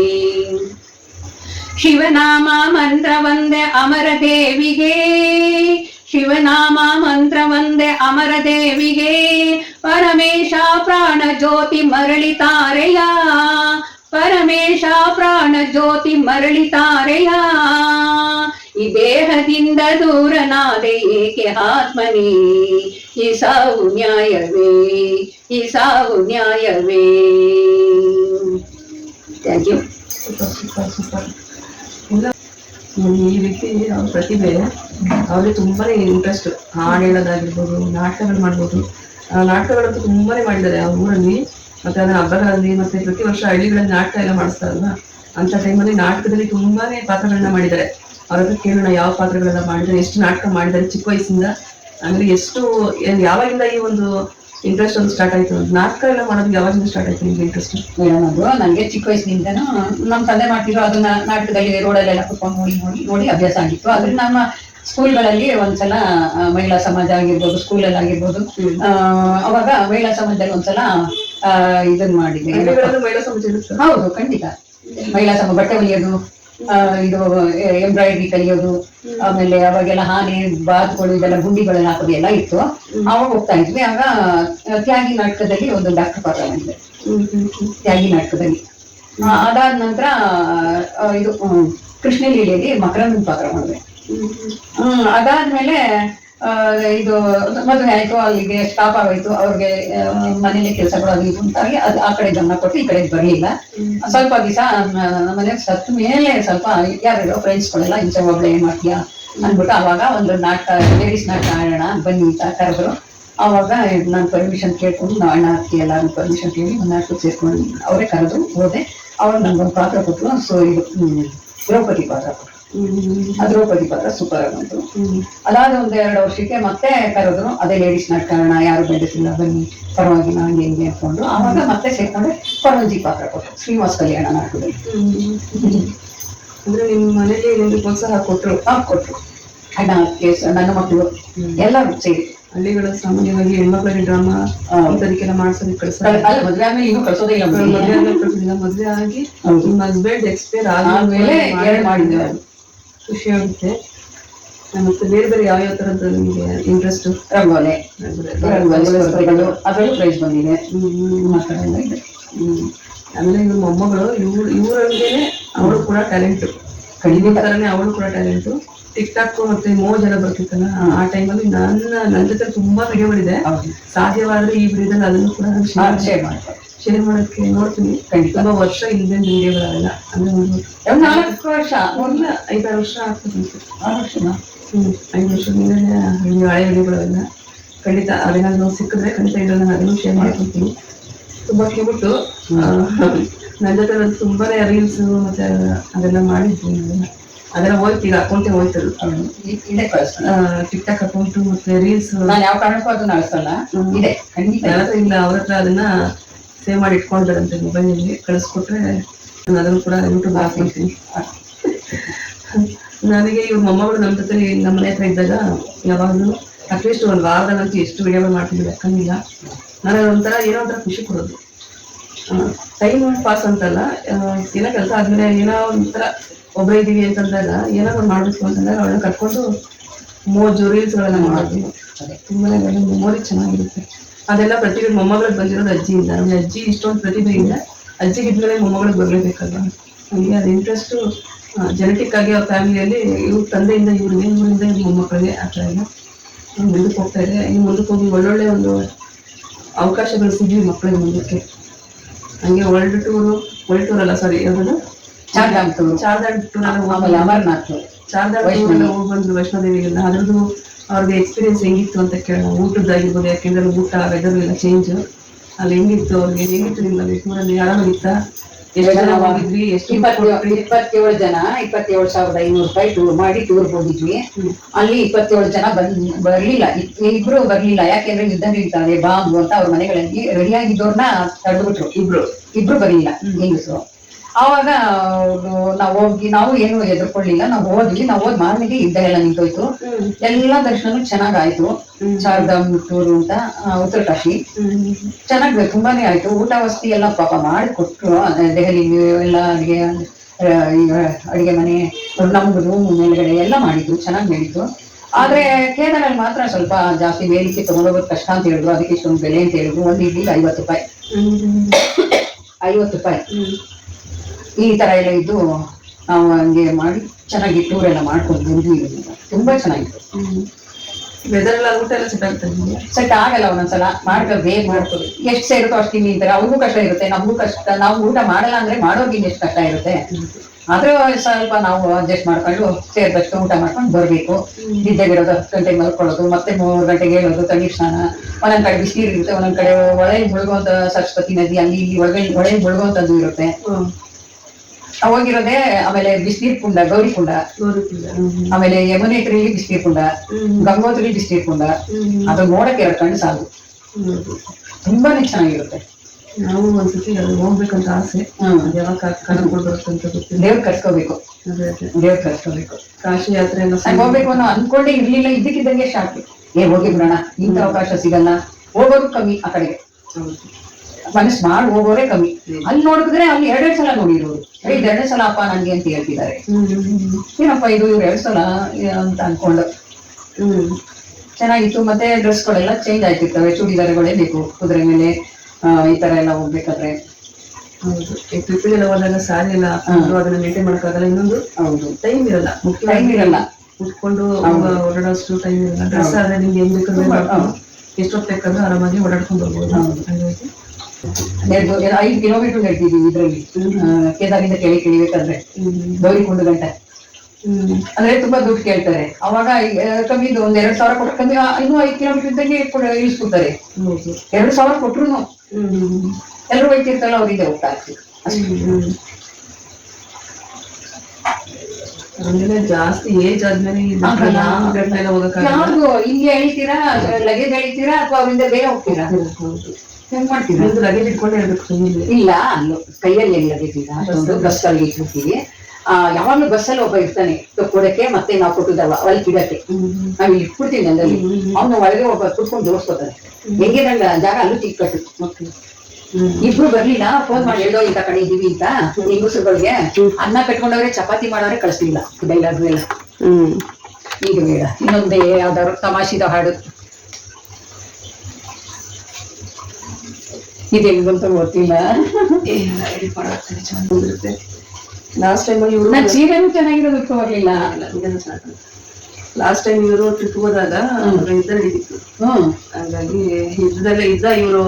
Speaker 1: ಶಿವನಾಮ ಮಂತ್ರ ಒಂದೆ ಅಮರ ದೇವಿಗೆ. ಶಿವನಾಮ ಮಂತ್ರ ಒಂದೆ ಅಮರ ದೇವಿಗೆ. ಪರಮೇಶ ಪ್ರಾಣ ಜ್ಯೋತಿ ಮರಳಿತಾರೆಯ ಪರಮೇಶ ಪ್ರಾಣ ಜ್ಯೋತಿ ಮರಳಿತಾರೆಯ ಈ ದೇಹದಿಂದ ದೂರನಾದೆ ಏಕೆ ಆತ್ಮನೇ? ಈ ಸಾವು ನ್ಯಾಯವೇ? ಈ ಸಾವು ನ್ಯಾಯವೇ? Thank you
Speaker 2: super super super ಈ ರೀತಿ ಅವ್ರ ಪ್ರತಿಭೆ, ಅವ್ರಿಗೆ ತುಂಬಾನೇ ಇಂಟ್ರೆಸ್ಟ್ ಹಾಡು ಹೇಳೋದಾಗಿರ್ಬೋದು, ನಾಟಕಗಳು ಮಾಡ್ಬೋದು. ನಾಟಕಗಳಂತೂ ತುಂಬಾನೇ ಮಾಡಿದ್ದಾರೆ ಆ ಊರಲ್ಲಿ. ಮತ್ತೆ ಅದನ್ನ ಹಬ್ಬಗಳಲ್ಲಿ ಮತ್ತೆ ಪ್ರತಿ ವರ್ಷ ಹಳ್ಳಿಗಳಲ್ಲಿ ನಾಟಕ ಎಲ್ಲ ಮಾಡಿಸ್ತಾರಲ್ಲ, ಅಂತ ಟೈಮಲ್ಲಿ ನಾಟಕದಲ್ಲಿ ತುಂಬಾನೇ ಪಾತ್ರಗಳನ್ನ ಮಾಡಿದ್ದಾರೆ. ಅವ್ರ ಹತ್ರ ಕೇಳೋಣ ಯಾವ ಪಾತ್ರಗಳೆಲ್ಲ ಮಾಡಿದ್ದಾರೆ, ಎಷ್ಟು ನಾಟಕ ಮಾಡಿದ್ದಾರೆ ಚಿಕ್ಕ ವಯಸ್ಸಿಂದ. ಅಂದ್ರೆ ಎಷ್ಟು ಯಾವಾಗಿಂದ ಈ ಒಂದು ಇಂಟ್ರೆಸ್ಟ್ ಒಂದು ಸ್ಟಾರ್ಟ್ ಆಯ್ತು. ನಾಟಕ ಎಲ್ಲ ಮಾಡೋದು ಯಾವಾಗಿಂದ ಸ್ಟಾರ್ಟ್ ಆಯ್ತು ನಿಮ್ಗೆ ಇಂಟ್ರೆಸ್ಟ್
Speaker 1: ಏನದು? ನನಗೆ ಚಿಕ್ಕ ವಯಸ್ಸಿನಿಂದನೂ ನಮ್ಮ ತಂದೆ ಮಾಡ್ತಿರೋ ಅದನ್ನ ನಾಟಕದಲ್ಲಿ ರೋಡಲ್ಲೆಲ್ಲ ಕುತ್ಕೊಂಡು ನೋಡಿ ನೋಡಿ ನೋಡಿ ಅಭ್ಯಾಸ ಆಗಿತ್ತು. ಆದ್ರೆ ನಮ್ಮ ಸ್ಕೂಲ್ಗಳಲ್ಲಿ ಒಂದ್ಸಲ ಮಹಿಳಾ ಸಮಾಜ ಆಗಿರ್ಬೋದು ಸ್ಕೂಲಲ್ಲಿ ಆಗಿರ್ಬೋದು ಅವಾಗ ಮಹಿಳಾ ಸಮಾಜದಲ್ಲಿ ಒಂದ್ಸಲ ಇದನ್ನ ಮಾಡಿದ್ವಿ ಮಾಡಿದ್ದೆ ಹೌದು ಖಂಡಿತ. ಮಹಿಳಾ ಸಮ ಬಟ್ಟೆ ಹೊಲಿಯೋದು ಇದು ಎಂಬ್ರಾಯ್ಡ್ರಿ ಕಲಿಯೋದು ಆಮೇಲೆ ಅವಾಗೆಲ್ಲ ಹಾನೆ ಬಾತುಗಳು ಇದೆಲ್ಲ ಗುಂಡಿಗಳನ್ನ ಹಾಕೋದು ಎಲ್ಲ ಇತ್ತು. ಅವಾಗ ಹೋಗ್ತಾ ಇದ್ವಿ. ಆಗ ತ್ಯಾಗಿ ನಾಟಕದಲ್ಲಿ ಒಂದು ಡಾಕ್ಟರ್ ಪಾತ್ರ
Speaker 2: ಬಂದಿದೆ
Speaker 1: ತ್ಯಾಗಿ ನಾಟಕದಲ್ಲಿ. ಅದಾದ ನಂತರ ಇದು ಕೃಷ್ಣ ಲೀಲೆಯಲ್ಲಿ ಮಕರಂದ ಪಾತ್ರ ಮಾಡಿದೆ ಹ್ಮ್ ಅದಾದ್ಮೇಲೆ ಇದು ಮದುವೆ ಆಯ್ತು ಅಲ್ಲಿಗೆ ಸ್ಟಾಪ್ ಆಗೋಯ್ತು ಅವ್ರಿಗೆ ಮನೇಲಿ ಕೆಲಸಗಳು ಅದು ಇದು ಅಂತಾಗಿ ಅದು ಆ ಕಡೆ ಗಮನ ಕೊಟ್ಟು ಈ ಕಡೆ ಬರಲಿಲ್ಲ. ಸ್ವಲ್ಪ ದಿವಸ ನಮ್ಮ ಮನೆ ಸತ್ತ ಮೇಲೆ ಸ್ವಲ್ಪ ಯಾರ್ಯಾರೋ ಫ್ರೆಂಡ್ಸ್ಗಳೆಲ್ಲ ಇಂಚೆ ಒಬ್ಳೆ ಏನ್ ಮಾಡ್ತೀಯಾ ಅಂದ್ಬಿಟ್ಟು ಅವಾಗ ಒಂದು ನಾಟಕ ಲೇಡೀಸ್ ನಾಟಕ ಆಡೋಣ ಬನ್ನಿ ಅಂತ ಕರೆದ್ರು. ಅವಾಗ ನಾನು ಪರ್ಮಿಷನ್ ಕೇಳ್ಕೊಂಡು ನಾವು ಅಣ್ಣ ಅಕ್ಕಿ ಎಲ್ಲಾರು ಪರ್ಮಿಷನ್ ಕೇಳಿ ಒಂದು ನಾಟಕ ಸೇರ್ಕೊಂಡು ಅವರೇ ಕರೆದು ಹೋದೆ. ಅವ್ರು ನಮ್ಗೊಂದು ಪಾತ್ರ ಕೊಟ್ಟರು ಸೊ ಇದು ದ್ರೌಪದಿ ಪಾತ್ರ ಕೊಟ್ಟರು ಆ ದ್ರೌಪದಿ ಪಾತ್ರ ಸೂಪರ್ ಆಗಿ ಬಂತು ಅದಾದ ಒಂದ್ ಎರಡು ವರ್ಷಕ್ಕೆ ಮತ್ತೆ ಕರೆದ್ರು ಅದೇ ಲೇಡೀಸ್ ನಾಟಕೋಣ ಯಾರು ಯಾರು ಬೆಳೆಸಿಲ್ಲ ಬನ್ನಿ ಪರವಾಗಿಲ್ಲ ಹಂಗೆ ಹಿಂಗೆ ಅನ್ಕೊಂಡ್ರು ಆವಾಗ ಮತ್ತೆ ಸೇರ್ಕೊಂಡ್ರೆ ಪರವಂಜಿ ಪಾತ್ರ ಕೊಟ್ಟರು ಶ್ರೀನಿವಾಸ ಕಲ್ಯಾಣ ನಾಟಕದಲ್ಲಿ.
Speaker 2: ಅಂದ್ರೆ ನಿಮ್ ಮನೇಲಿ ನಿಮ್ಗೆ ಪ್ರೋತ್ಸಾಹ ಕೊಟ್ರು?
Speaker 1: ಆ, ಕೊಟ್ರು. ಅಣ್ಣ ಕೇಸ್ ನನ್ನ ಮಕ್ಕಳು ಎಲ್ಲರೂ ಸೇರಿ.
Speaker 2: ಹಳ್ಳಿಗಳ ಸಾಮಾನ್ಯವಾಗಿ ಹೆಣ್ಮಕ್ಳಿಗೆ ಡ್ರಾಮಾ ಇಂಥದಕ್ಕೆಲ್ಲ ಮಾಡ್ಸೋದಕ್ಕೆ ಕಳ್ಸಲ್ಲ
Speaker 1: ಅಲ್ಲ ಮದ್ವೆ ಆದ್ಮೇಲೆ ಇನ್ನೂ ಕಳ್ಸೋದೇ ಇಲ್ಲ.
Speaker 2: ಮದ್ವೆ
Speaker 1: ಮನೆಗೆ.
Speaker 2: ಆದ್ಮೇಲೆ ಕಳ್ಸೋದಿಲ್ಲ. ಮದ್ವೆ ಆಗಿ. ನಿಮ್ಮ ಹಸ್ಬೆಂಡ್ ಎಕ್ಸ್ಪೈರ್
Speaker 1: ಆದ್ಮೇಲೆ ಎರಡು ಮಾಡಿದ್ವಿ
Speaker 2: ಮತ್ತು ಬೇರೆ ಬೇರೆ ಯಾವ ಯಾವ ತರದ್ದು ನಿಮಗೆ ಇಂಟ್ರೆಸ್ಟ್
Speaker 1: ರಂಗೋಲೆ. ಸ್ಪರ್ಧೆಗಳು ಅದರಲ್ಲೂ ಪ್ರೈಸ್ ಬಂದಿದೆ. ಮಾತಾಡೋಣ ಇದೆ
Speaker 2: ಆಮೇಲೆ ಇವ್ರ ಮೊಮ್ಮಗಳು ಇವ್ರು ಇವ್ರಂಗೆನೆ ಅವಳು ಕೂಡ ಟ್ಯಾಲೆಂಟ್
Speaker 1: ಕಡಿಮೆ
Speaker 2: ಥರನೇ ಅವಳು ಕೂಡ ಟ್ಯಾಲೆಂಟು ಟಿಕ್ ಟಾಕ್ ಮತ್ತೆ ಮೋಜ್ ಎಲ್ಲ ಬರ್ತಿತ್ತಲ್ಲ ಆ ಟೈಮಲ್ಲಿ ನನ್ನ ನನ್ನ ಜೊತೆ ತುಂಬಾ ವಿಡಿಯೋಗಳಿದೆ ಸಾಧ್ಯವಾದ್ರೆ ಈ ಬ್ರೀದಲ್ಲಿ ಅದನ್ನು ಕೂಡ
Speaker 1: ಶೇರ್ ಮಾಡ್ತಾರೆ
Speaker 2: ಶೇರ್ ಮಾಡೋಕ್ಕೆ ನೋಡ್ತೀನಿ ತುಂಬಾ ವರ್ಷ ಇಲ್ಲಿಂದ ವಿಡಿಯೋಗಳೆಲ್ಲ ಅಂದ್ರೆ ಒಂದು
Speaker 1: ನಾಲ್ಕು ವರ್ಷ
Speaker 2: ಇಲ್ಲ ಐದಾರು ವರ್ಷ ಆಗ್ತದೆ
Speaker 1: ಆರು ವರ್ಷನಾ
Speaker 2: ಹ್ಞೂ ಐದು ವರ್ಷದಿಂದ ಹಳೆ ವಿಡಿಯೋಗಳೆಲ್ಲ ಖಂಡಿತ ಅದೇನಾದ್ರು ಸಿಕ್ಕಿದ್ರೆ ಖಂಡಿತ ಇದನ್ನು ನಾನು ಅದನ್ನು ಶೇರ್ ಮಾಡ್ಕೊತೀನಿ ತುಂಬ ಕೇಳ್ಬಿಟ್ಟು ನನ್ನ ಜೊತೆ ನಾನು ತುಂಬಾ ರೀಲ್ಸ್ ಮತ್ತೆ ಅದೆಲ್ಲ ಮಾಡಿದ್ವಿ ಅದೆಲ್ಲ ಅದೆಲ್ಲ ಹೋಯ್ತು ಈಗ ಅಕೌಂಟೇ ಹೋಯ್ತು
Speaker 1: ಇದೆ
Speaker 2: ಟಿಕ್ ಟಾಕ್ ಅಕೌಂಟು ಮತ್ತೆ ರೀಲ್ಸ್
Speaker 1: ನಾನು ಯಾವ ಕಾರಣಕ್ಕೂ ಅದನ್ನ ಅಳಿಸಲ್ಲ. ಇದೆ. ಖಂಡಿತ
Speaker 2: ಇಲ್ಲ ಅವ್ರ ಹತ್ರ ಅದನ್ನ ಸೇವ್ ಮಾಡಿ ಮೊಬೈಲ್ ಮೊಬೈಲಲ್ಲಿ ಕಳಿಸ್ಕೊಟ್ರೆ ನಾನು ಅದನ್ನು ಕೂಡ ಯೂಟ್ಯೂಬ್ ಹಾಕ್ಕೊಳ್ತೀನಿ ನನಗೆ ಇವ್ರ ಮೊಮ್ಮಗಳು ನಮ್ಮ ಜೊತೆ ನಮ್ಮ ಮನೆ ಹತ್ರ ಇದ್ದಾಗ ಯಾವಾಗಲೂ ಅಟ್ಲೀಸ್ಟ್ ಒಂದು ವಾರದಲ್ಲಂತೂ ಎಷ್ಟು ವಿಡಿಯೋಗಳು ಮಾಡ್ತಿದ್ವಿ ಲೆಕ್ಕನಿಲ್ಲ ನನಗೆ ಒಂಥರ ಏನೋ ಒಂಥರ ಖುಷಿ ಕೊಡೋದು. ಟೈಮ್ ಪಾಸ್ ಅಂತಲ್ಲ ಏನೋ ಕೆಲಸ ಆದ್ಮೇಲೆ ಏನೋ ಒಂಥರ ಒಬ್ಬರೇ ಇದೀವಿ ಅಂತಂದಾಗ ಏನೋ ಒಂದು ಮಾಡಬೇಕು ಅಂತಂದಾಗ ಅವಳನ್ನ ಕಟ್ಕೊಂಡು ಮೋಜು ರೀಲ್ಸ್ಗಳನ್ನ ಮಾಡೋದು. ತುಂಬಾ ಮೆಮೊರಿ ಚೆನ್ನಾಗಿರುತ್ತೆ. ಅದೆಲ್ಲ ಪ್ರತಿಭೆ ಮೊಮ್ಮಗಳಿಗೆ ಬಂದಿರೋದು ಅಜ್ಜಿಯಿಂದ ಅಂದ್ರೆ ಅಜ್ಜಿ ಇಷ್ಟೊಂದು ಪ್ರತಿಭೆಯಿಂದ ಅಜ್ಜಿಗೆ ಇದ್ಮೇಲೆ ಮೊಮ್ಮಗಳಿಗೆ ಬರಲೇಬೇಕಲ್ವ ಹಂಗೆ ಅದು ಇಂಟ್ರೆಸ್ಟು ಜೆನೆಟಿಕ್ ಆಗಿ ಅವ್ರ ಫ್ಯಾಮಿಲಿಯಲ್ಲಿ ಇವ್ರ ತಂದೆಯಿಂದ ಇವ್ರಿಗೆ ಇವರಿಂದ ಇವ್ರ ಮೊಮ್ಮಕ್ಕಳಿಗೆ ಆ ಥರ ಎಲ್ಲ ಮುಂದಕ್ಕೆ ಹೋಗ್ತಾ ಇದೆ ಇನ್ನು ಮುಂದಕ್ಕೆ ಹೋಗಿ ಒಳ್ಳೊಳ್ಳೆ ಒಂದು ಅವಕಾಶಗಳು ಸಿಗ್ಲಿ ಮಕ್ಕಳಿಗೆ ಮುಂದಕ್ಕೆ. ಹಂಗೆ ವರ್ಲ್ಡ್ ಟೂರು ವರ್ಲ್ಡ್ ಟೂರ್ ಅಲ್ಲ ಸಾರಿ ಯಾವುದು
Speaker 1: Chardham tour
Speaker 2: Chardham tour
Speaker 1: Amarnath
Speaker 2: Sharada
Speaker 1: tour
Speaker 2: ಹೋಗಿ ಬಂದು ವೈಷ್ಣೋದೇವಿಗೆಲ್ಲ. ಅದ್ರದ್ದು ಅವ್ರಿಗೆ ಎಕ್ಸ್ಪೀರಿಯನ್ಸ್ ಹೆಂಗಿತ್ತು ಅಂತ ಕೇಳೋಣ. ಊಟದ್ದಾಗಿರ್ಬೋದು ಯಾಕೆಂದ್ರೆ ಊಟ ವೆದರ್ ಎಲ್ಲ ಚೇಂಜ್ ಅಲ್ಲಿ ಹೆಂಗಿತ್ತು ಅವ್ರಿಗೆ ಹೆಂಗಿತ್ತು ಟೂರಲ್ಲಿ ಆರಾಮಾಗಿತ್ತ ಎಷ್ಟು
Speaker 1: ಇಪ್ಪತ್ತೇಳು ಜನ ಇಪ್ಪತ್ತೇಳು ಸಾವಿರದ ಐನೂರು ರೂಪಾಯಿ ಟೂರ್ ಮಾಡಿ ಟೂರ್ ಹೋಗಿದ್ವಿ. ಅಲ್ಲಿ ಇಪ್ಪತ್ತೇಳು ಜನ ಬಂದ್ ಬರ್ಲಿಲ್ಲ. ಇ- ಇಬ್ರು ಬರ್ಲಿಲ್ಲ. ಯಾಕೆಂದ್ರೆ ಯುದ್ಧ ನಿಲ್ತಾರೆ ಬಾಂಬು ಅಂತ ಅವ್ರ ಮನೆಗಳಲ್ಲಿ ರೆಡಿಯಾಗಿದ್ದವ್ರನ್ನ ತಡೆದ್ಬಿಟ್ರು
Speaker 2: ಇಬ್ರು.
Speaker 1: ಇಬ್ರು ಬರಲಿಲ್ಲ. ಹೆಂಗಸರು ಆವಾಗ ನಾವು ಹೋಗಿ ನಾವು ಏನು ಎದುರ್ಕೊಳ್ಳಿಲ್ಲ ನಾವು ಹೋದ್ವಿ ನಾವು ಹೋದ್ ಮಾರನೆಗೆ ಇದ್ದ ಎಲ್ಲ ನಿಂತೋಯ್ತು. ಎಲ್ಲಾ ದರ್ಶನ ಚೆನ್ನಾಗಾಯ್ತು. ಟೂರ್ ಅಂತ ಉತ್ತರ ಉತ್ತರಕಾಶಿ ಚೆನ್ನಾಗಿ ತುಂಬಾನೇ ಆಯ್ತು. ಊಟ ವಸತಿ ಎಲ್ಲ ಪಾಪ ಮಾಡಿಕೊಟ್ರು. ದೆಹಲಿ ಎಲ್ಲ ಅಡಿಗೆ ಅಡಿಗೆ ಮನೆ ನಮ್ದು ರೂಮ್ ಮೇಲ್ಗಡೆ ಎಲ್ಲ ಮಾಡಿದ್ರು ಚೆನ್ನಾಗಿ ನಡೀತು. ಆದ್ರೆ ಕೇದಾರಲ್ಲಿ ಮಾತ್ರ ಸ್ವಲ್ಪ ಜಾಸ್ತಿ ಬೇಡಿಕೆ ತಗೊಂಡೋಗೋದು ಕಷ್ಟ ಅಂತ ಹೇಳಿದ್ರು. ಅದಕ್ಕೆ ಇಷ್ಟೊಂದು ಬೆಲೆ ಅಂತ ಹೇಳಿದ್ರು. ಒಂದು ಇಡ್ಲಿಗೆ ಐವತ್ತು ರೂಪಾಯಿ. ಐವತ್ತು ರೂಪಾಯಿ. ಈ ತರ ಎಲ್ಲ ಇದ್ದು ನಾವು ಹಂಗೆ ಮಾಡಿ ಚೆನ್ನಾಗಿ ಟೂರ್ ಎಲ್ಲ ಮಾಡ್ಕೊಂಡು ಬಂದ್ವಿ. ತುಂಬಾ ಚೆನ್ನಾಗಿತ್ತು.
Speaker 2: ವೆದರ್ ಎಲ್ಲ ಊಟ ಎಲ್ಲ ಸೆಟ್ ಆಗ್ತದೆ?
Speaker 1: ಸೆಟ್ ಆಗಲ್ಲ ಒಂದೊಂದ್ಸಲ. ಮಾಡ್ಕೊಂಡು ಬೇಗ ಮಾಡ್ಕೊಡು. ಎಷ್ಟು ಸೇರುತ್ತೋ ಅಷ್ಟು ತಿಂತಾರೆ ಅವ್ರಿಗೂ ಕಷ್ಟ ಇರುತ್ತೆ ನಮಗೂ ಕಷ್ಟ ನಾವು ಊಟ ಮಾಡಲ್ಲ ಅಂದ್ರೆ ಮಾಡೋರ್ಗಿನ್ ಎಷ್ಟು ಕಷ್ಟ ಇರುತ್ತೆ. ಆದ್ರೂ ಸ್ವಲ್ಪ ನಾವು ಅಡ್ಜಸ್ಟ್ ಮಾಡ್ಕೊಂಡು ಸೇರಿದಷ್ಟು ಊಟ ಮಾಡ್ಕೊಂಡು ಬರ್ಬೇಕು. ನಿದ್ದೆಗಿರೋದು ಹತ್ತು ಗಂಟೆಗೆ ಮಲ್ಕೊಳ್ಳೋದು ಮತ್ತೆ ಮೂರು ಗಂಟೆಗೆ ಹೇಳೋದು ತಣ್ಣೀರ್ ಸ್ನಾನ. ಒಂದೊಂದ್ ಕಡೆ ಬಿಸಿನೀರು ಇರುತ್ತೆ ಒಂದೊಂದ್ ಕಡೆ ಒಳೆ ಮುಳುಗುವಂತ ಸರಸ್ವತಿ ನದಿ ಅಲ್ಲಿ ಇಲ್ಲಿ ಒಳಗೆ ಒಳೆ ಮುಳುಗುವಂತದ್ದು ಇರುತ್ತೆ.
Speaker 2: ಹ್ಮ್.
Speaker 1: ಅವಾಗಿರೋದೇ ಆಮೇಲೆ ಬಿಸಿನೀರ್ ಕುಂಡ ಗೌರಿ ಕುಂಡ. ಆಮೇಲೆ ಯಮುನೇತ್ರಿಲಿ ಬಿಸಿನೀರ್ ಕುಂಡ. ಗಂಗೋತ್ರಿ ಬಿಸಿನೀರ್ ಕುಂಡ. ಅದು ನೋಡಕ್ಕೆ ಎರಡು ಕಣ್ಣು ಸಾಕು. ತುಂಬಾನೇ ಚೆನ್ನಾಗಿರುತ್ತೆ.
Speaker 2: ನಾವು ಒಂದ್ಸತಿ ಹೋಗ್ಬೇಕಂತ ಆಸೆ. ಯಾವಾಗ ಕರ್ಕೊಂಡು
Speaker 1: ದೇವ್ರ ಕರ್ಸ್ಕೋಬೇಕು. ದೇವ್ರ ಕರ್ಸ್ಕೋಬೇಕು.
Speaker 2: ಕಾಶಿ ಯಾತ್ರೆ
Speaker 1: ಹೋಗ್ಬೇಕು ಅನ್ನೋ ಅನ್ಕೊಂಡೇ ಇರ್ಲಿಲ್ಲ ಇದ್ದಕ್ಕಿದ್ದಂಗೆ ಶಾಕ್ ಏ ಹೋಗಿ ಬಿಡೋಣ. ಇಂಥ ಅವಕಾಶ ಸಿಗಲ್ಲ. ಹೋಗೋದು ಕಮ್ಮಿ ಆ ಕಡೆಗೆ.
Speaker 2: ಹೌದು.
Speaker 1: ಮನಸ್ ಮಾಡಿ ಹೋಗೋರೇ ಕಮ್ಮಿ. ಅಲ್ಲಿ ನೋಡಿದ್ರೆ ಅಲ್ಲಿ ಎರಡೆರಡು ಸಲ ನೋಡಿರೋರು. ಇದು ಎರಡನೇ ಸಲ ಅಪ್ಪ ನನ್ಗೆ ಅಂತ ಹೇಳ್ತಿದ್ದಾರೆ. ಏನಪ್ಪ ಇದು ಇವ್ರು ಎರಡು ಸಲ ಅಂತ ಅನ್ಕೊಂಡು. ಚೆನ್ನಾಗಿತ್ತು. ಮತ್ತೆ ಡ್ರೆಸ್ಗಳೆಲ್ಲ ಚೇಂಜ್ ಆಯ್ತಿರ್ತವೆ ಚೂಡಿದಾರಗಳೇ ಬೇಕು ಕುದುರೆ ಮೇಲೆ ಈ ತರ ಎಲ್ಲ ಹೋಗ್ಬೇಕಾದ್ರೆ.
Speaker 2: ಹೌದು. ಟ್ರಿಪ್ಪಿಗೆಲ್ಲ ಹೋದಾಗ ಸಾರಿ ಎಲ್ಲ ಅದನ್ನ ಮೇಂಟೈನ್ ಮಾಡೋಕ್ಕಾಗಲ್ಲ ಇನ್ನೊಂದು
Speaker 1: ಹೌದು.
Speaker 2: ಟೈಮ್ ಇರಲ್ಲ. ಮುಖ್ಯ
Speaker 1: ಟೈಮ್ ಇರಲ್ಲ.
Speaker 2: ಉಟ್ಕೊಂಡು ಓಡಾಡೋಷ್ಟು ಟೈಮ್ ಇರಲ್ಲ. ಡ್ರೆಸ್ ಆದ್ರೆ ನಿಮ್ಗೆ ಹೆಂಗ್ ಬೇಕಂದ್ರೆ ಎಷ್ಟೊತ್ತು ಬೇಕಾದ್ರೂ ಆರಾಮಾಗಿ ಓಡಾಡ್ಕೊಂಡು ಬರ್ಬೋದು
Speaker 1: ಎರಡು ಎರಡು ಐದು ಕಿಲೋಮೀಟರ್ ನಡೆದಿದ್ವಿ ಇದರಲ್ಲಿ. ಕೇದಾರಿಂದ ಕೆಳಗೆ
Speaker 2: ಗೌರಿ
Speaker 1: ಕುಂಡು ಗಂಟೆ.
Speaker 2: ಹ್ಮ್
Speaker 1: ಅಂದ್ರೆ ತುಂಬಾ ದುಡ್ಡು ಕೇಳ್ತಾರೆ. ಅವಾಗ ಕಮ್ಮಿ ಒಂದ್ ಎರಡ್ ಸಾವಿರ ಕೊಟ್ಟು ಕಮ್ಮಿ ಇನ್ನೂ ಐದು ಕಿಲೋಮೀಟರ್ ಇದ್ದಂಗೆ ಕೊಡ- ಇಳಿಸ್ಕೊಡ್ತಾರೆ. ಎರಡ್ ಸಾವಿರ ಕೊಟ್ರು ಎಲ್ಲರೂ ಹೋಯ್ತಿರ್ತಲ್ಲ ಅವ್ರಿಗೆ
Speaker 2: ಹ್ಮ್ ಆಮೇಲೆ ಜಾಸ್ತಿ ಏಜ್ ಆದ್ಮೇಲೆ
Speaker 1: ಹೇಳ್ತೀರಾ ಎಳಿತೀರಾ ಲಗೇಜ್ ಎಳಿತೀರಾ ಅಥವಾ ಅವರಿಂದ ಬೇರೆ ಹೋಗ್ತೀರಾ? ಹೆಂಗ್ ಮಾಡ್ತೀರಾ?
Speaker 2: ನಿಮ್ದು ಲಗೇಜ್ ಇಟ್ಕೊಂಡೇ ಇರ್ಬೇಕು ಕೈಯಲ್ಲಿ
Speaker 1: ಇಲ್ಲ ಕೈಯಲ್ಲಿ ಏನ್ ಲಗೇಜ್ ಇಲ್ಲ? ಅಷ್ಟೊಂದು ಬಸ್ಸಲ್ಲಿ ಇಟ್ಟಿರ್ತೀವಿ ಆ ಯಾವಾಗ್ಲೂ ಬಸ್ಸಲ್ಲಿ ಒಬ್ಬ ಇರ್ತಾನೆ ಕೊಡಕ್ಕೆ ಮತ್ತೆ ನಾವು ಕೊಟ್ಟಿದ್ದಲ್ವ ಅಲ್ಲಿ ಬಿಡಕ್ಕೆ. ನಾವ್ ಇಲ್ಲಿ ಇಟ್ಬಿಡ್ತೀವಿ ನೆಲದಲ್ಲಿ ಅವ್ನು ಒಳಗೆ ಒಬ್ಬ ಕುತ್ಕೊಂಡು ಜೋಡಿಸ್ಕೋತಾನೆ. ಹೆಂಗೆ ನಂಗೆ ಜಾಗ ಅಲ್ಲೂ ಚಿಕ್ಕಟ್ಟು ಇಬ್ರು ಬರ್ಲಿಲ್ಲ ಫೋನ್ ಮಾಡಿ ಹೇಳೋ ಇಂತ ಕಡೆ ಇದೀವಿ ಅಂತ. ಹೆಂಗಸರುಗಳಿಗೆ ಅನ್ನ ಕಟ್ಕೊಂಡವ್ರೆ ಚಪಾತಿ ಮಾಡೋರೆ ಕಳಿಸ್ಲಿಲ್ಲ ಡೈಲಾಗ್ ಎಲ್ಲ
Speaker 2: ಹ್ಮ್.
Speaker 1: ಈಗ ಬೇಡ. ಇನ್ನೊಂದೇ ಯಾವ್ದಾದ್ರು ತಮಾಷಿದ ಹಾಡು. ಇದೆ ಅಂತ ಗೊತ್ತಿಲ್ಲ.
Speaker 2: ಲಾಸ್ಟ್ ಟೈಮ್ ಇವರು
Speaker 1: ನಾ ಚೆನ್ನಾಗಿರೋದು ಚೆನ್ನಾಗಿರೋದಕ್ಕೆ ಹೋಗ್ಲಿಲ್ಲ.
Speaker 2: ಲಾಸ್ಟ್ ಟೈಮ್ ಇವರು ಟ್ರಿಪ್ ಹೋದಾಗ ಯುದ್ಧ ನಡೀತಿತ್ತು. ಹಾಗಾಗಿ ಯುದ್ಧದಲ್ಲೇ ಇದ್ದ ಇವರು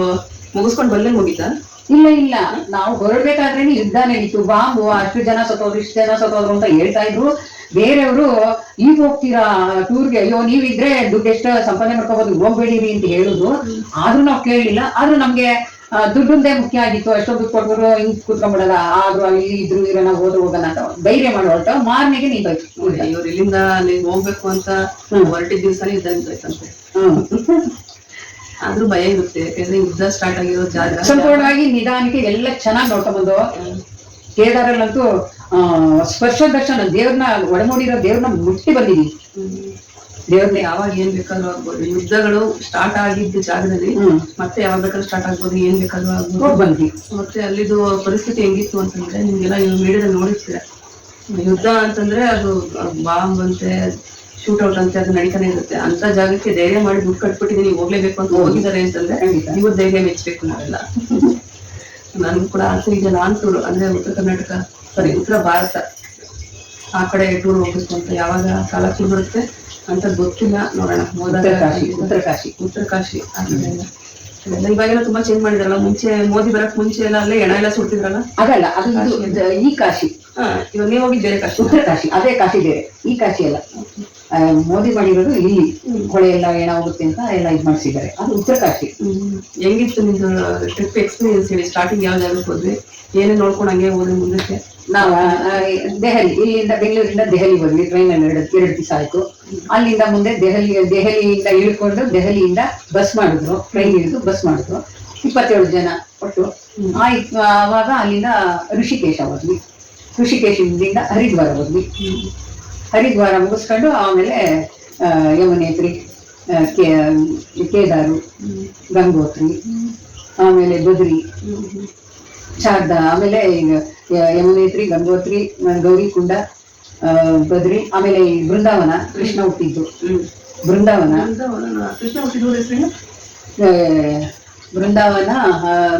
Speaker 2: ಮುಗಿಸ್ಕೊಂಡು ಬಲ್ಲೇ ಹೋಗಿದ್ದ
Speaker 1: ಇಲ್ಲ ಇಲ್ಲ. ನಾವು ಹೊರಡ್ಬೇಕಾದ್ರೆ ಯುದ್ಧ ನಡೀತು ಬಾಂಬು ಅಷ್ಟು ಜನ ಸತ್ತೋದ್ರು ಇಷ್ಟು ಜನ ಸತ್ತೋದ್ರು ಅಂತ ಹೇಳ್ತಾ ಇದ್ರು. ಬೇರೆಯವರು ಈಗ ಹೋಗ್ತೀರಾ ಟೂರ್ಗೆ ಅಯ್ಯೋ ನೀವಿದ್ರೆ ದುಡ್ಡು ಎಷ್ಟು ಸಂಪಾದನೆ ಮಾಡ್ಕೋಬಹುದು ಹೋಗ್ಬೇಡಿರಿ ಅಂತ ಹೇಳುದು ಆದ್ರೂ ನಾವು ಕೇಳಲಿಲ್ಲ ಆದ್ರೂ ನಮ್ಗೆ ದುಡ್ಡೊಂದೇ ಮುಖ್ಯ ಆಗಿತ್ತು ಅಷ್ಟೊಂದು ದುಡ್ಡು ಕೊಟ್ಬಿಟ್ಟು ಹಿಂಗ್ ಕೂತ್ಕೊಂಡ್ಬಿಡಲ್ಲ ಆದ್ರೂ ಇಲ್ಲಿ ಇದ್ರು ಇರೋಣ ಹೋದ್ರು ಹೋಗೋಣ ಅಂತ ಧೈರ್ಯ ಮಾಡಿ ಹೊರಟ ಮಾರನೆಗೆ ನಿಂತೋಯ್ತು.
Speaker 2: ಇವ್ರು ಇಲ್ಲಿಂದ ನೀನ್ ಹೋಗ್ಬೇಕು ಅಂತ ಹೊರಟಿದ ದಿವ್ಸನೇ ಇದ್ದಂಗೆ ಬೈತಂತೆ
Speaker 1: ಹ್ಮ್.
Speaker 2: ಆದ್ರೂ ಭಯ ಇರುತ್ತೆ ಯಾಕಂದ್ರೆ ಯುದ್ಧ ಸ್ಟಾರ್ಟ್ ಆಗಿರೋ ಜಾಗ.
Speaker 1: ಸಂಪೂರ್ಣವಾಗಿ ನಿಧಾನಕ್ಕೆ ಎಲ್ಲ ಚೆನ್ನಾಗಿ ನೋಡ್ಕೊಂಡ್ಬಂದು ಕೇದಾರಲ್ಲಂತೂ ಆ, ಸ್ಪರ್ಶ ದರ್ಶನ ದೇವ್ರನ್ನ ಒಡಮೂಡಿರೋ ದೇವ್ರನ್ನ ಮುಟ್ಟಿ ಬಂದಿದೀವಿ. ದೇವ್ರನ್ನ
Speaker 2: ಯಾವಾಗ ಏನ್ ಬೇಕಾದ್ರೂ ಆಗ್ಬೋದು. ಯುದ್ಧಗಳು ಸ್ಟಾರ್ಟ್ ಆಗಿದ್ದ ಜಾಗದಲ್ಲಿ ಮತ್ತೆ ಯಾವಾಗ ಬೇಕಾದ್ರೂ ಸ್ಟಾರ್ಟ್ ಆಗ್ಬೋದು ಏನ್ ಬೇಕಾದ್ರೂ ಆಗ್ಬೋದು.
Speaker 1: ಬಂದ್ವಿ
Speaker 2: ಮತ್ತೆ ಅಲ್ಲಿದು ಪರಿಸ್ಥಿತಿ ಹೆಂಗಿತ್ತು ಅಂತಂದ್ರೆ ನಿಮ್ಗೆಲ್ಲ ನೀವು ಮೀಡಿಯಾದಲ್ಲಿ ನೋಡಿರ್ತೀರ. ಯುದ್ಧ ಅಂತಂದ್ರೆ ಅದು ಬಾಂಬ್ ಅಂತೆ ಶೂಟ್ ಔಟ್ ಅಂತೆ ಅದು ನಡೀತಾನೆ ಇರುತ್ತೆ. ಅಂತ ಜಾಗಕ್ಕೆ ಧೈರ್ಯ ಮಾಡಿ ದುಡ್ಡು ಕಟ್ಬಿಟ್ಟಿದ್ದೀನಿ ಹೋಗ್ಲೇಬೇಕು ಅಂತ ಹೋಗಿದ್ದಾರೆ ಅಂತಂದ್ರೆ. ಇವ್ರ ಧೈರ್ಯ ಮೆಚ್ಚಬೇಕು ನಾವೆಲ್ಲ. ನನಗೂ ಕೂಡ ಆಸೆ ಇದೆ. ನಾನ್ ಟೂರ್ ಅಂದ್ರೆ ಉತ್ತರ ಕರ್ನಾಟಕ ಸಾರಿ ಉತ್ತರ ಭಾರತ. ಆ ಕಡೆ ಟೂರ್ ಹೋಗ್ಬೇಕು ಅಂತ. ಯಾವಾಗ ಕಾಲ ಬರುತ್ತೆ? ಅಂತ ಗೊತ್ತಿಲ್ಲ. ನೋಡೋಣ. ಹೋದಾಗ
Speaker 1: ಕಾಶಿ ಉತ್ತರ ಕಾಶಿ.
Speaker 2: ಉತ್ತರ ಕಾಶಿ. ಇವಾಗೆಲ್ಲ ತುಂಬಾ ಚೇಂಜ್ ಮಾಡಿದ್ರಲ್ಲ ಮುಂಚೆ ಮೋದಿ ಬರಕ್ ಮುಂಚೆ ಎಲ್ಲ ಅಲ್ಲೇ ಎಣ ಎಲ್ಲ ಸುಡ್ತಿದ್ರಲ್ಲ?
Speaker 1: ಅದಲ್ಲ ಅದು ಈ ಕಾಶಿ.
Speaker 2: ಇವಾಗ ನೀವು ಹೋಗಿ ಬೇರೆ ಕಾಶಿ
Speaker 1: ಉತ್ತರ ಕಾಶಿ ಅದೇ ಕಾಶಿ ಬೇರೆ. ಈ ಕಾಶಿ ಅಲ್ಲ. ಮೋದಿ ಮಾಡಿರೋದು ಇಲ್ಲಿ. ಹೊಳೆ ಎಲ್ಲ ಏನಾಗುತ್ತೆ ಅಂತ ಎಲ್ಲ ಇದು ಮಾಡಿಸಿದ್ದಾರೆ. ಅದು ಉತ್ತರ ಕಾಶಿ.
Speaker 2: ಹೆಂಗಿತ್ತು ನಿಮ್ದು ಟ್ರಿಪ್ ಎಕ್ಸ್ಪೀರಿಯನ್ಸ್ ಹೇಳಿ? ಸ್ಟಾರ್ಟಿಂಗ್ ಯಾವ ಜಾಗಕ್ಕೆ ಹೋದ್ವಿ ಏನೇ ನೋಡ್ಕೊಂಡು ಹಂಗೆ ಹೋದ್ರಿ ಮುಂದಕ್ಕೆ?
Speaker 1: ನಾವು ದೆಹಲಿ ಇಲ್ಲಿಂದ ಬೆಂಗಳೂರಿಂದ ದೆಹಲಿ ಹೋದ್ವಿ. ಟ್ರೈನ್ ಅಲ್ಲಿ ಎರಡು ಎರಡು ದಿವಸ ಆಯ್ತು. ಅಲ್ಲಿಂದ ಮುಂದೆ ದೆಹಲಿ ದೆಹಲಿಯಿಂದ ಇಳ್ಕೊಂಡು ದೆಹಲಿಯಿಂದ ಬಸ್ ಮಾಡಿದ್ರು. ಟ್ರೈನ್ ಇಳಿದು ಬಸ್ ಮಾಡಿದ್ರು. ಇಪ್ಪತ್ತೇಳು ಜನ ಒಟ್ಟು. ಆಯ್ತು ಆವಾಗ ಅಲ್ಲಿಂದ ಋಷಿಕೇಶ ಹೋದ್ವಿ. ಋಷಿಕೇಶದಿಂದ ಹರಿದ್ವಾರ ಹೋದ್ವಿ. ಹರಿದ್ವಾರ ಮುಗಿಸ್ಕೊಂಡು ಆಮೇಲೆ ಯಮುನೇತ್ರಿ ಕೇ- ಕೇದಾರು ಗಂಗೋತ್ರಿ ಆಮೇಲೆ ಬದ್ರಿ ಶಾರದಾ ಆಮೇಲೆ ಈಗ ಯಮುನೇತ್ರಿ ಗಂಗೋತ್ರಿ ಗೌರಿಕುಂಡ ಬದ್ರಿ ಆಮೇಲೆ ಈ ಬೃಂದಾವನ ಕೃಷ್ಣ ಹುಟ್ಟಿದ್ದು. ಬೃಂದಾವನ.
Speaker 2: ಕೃಷ್ಣ
Speaker 1: ಹುಟ್ಟಿದ್ದು ಬೃಂದಾವನ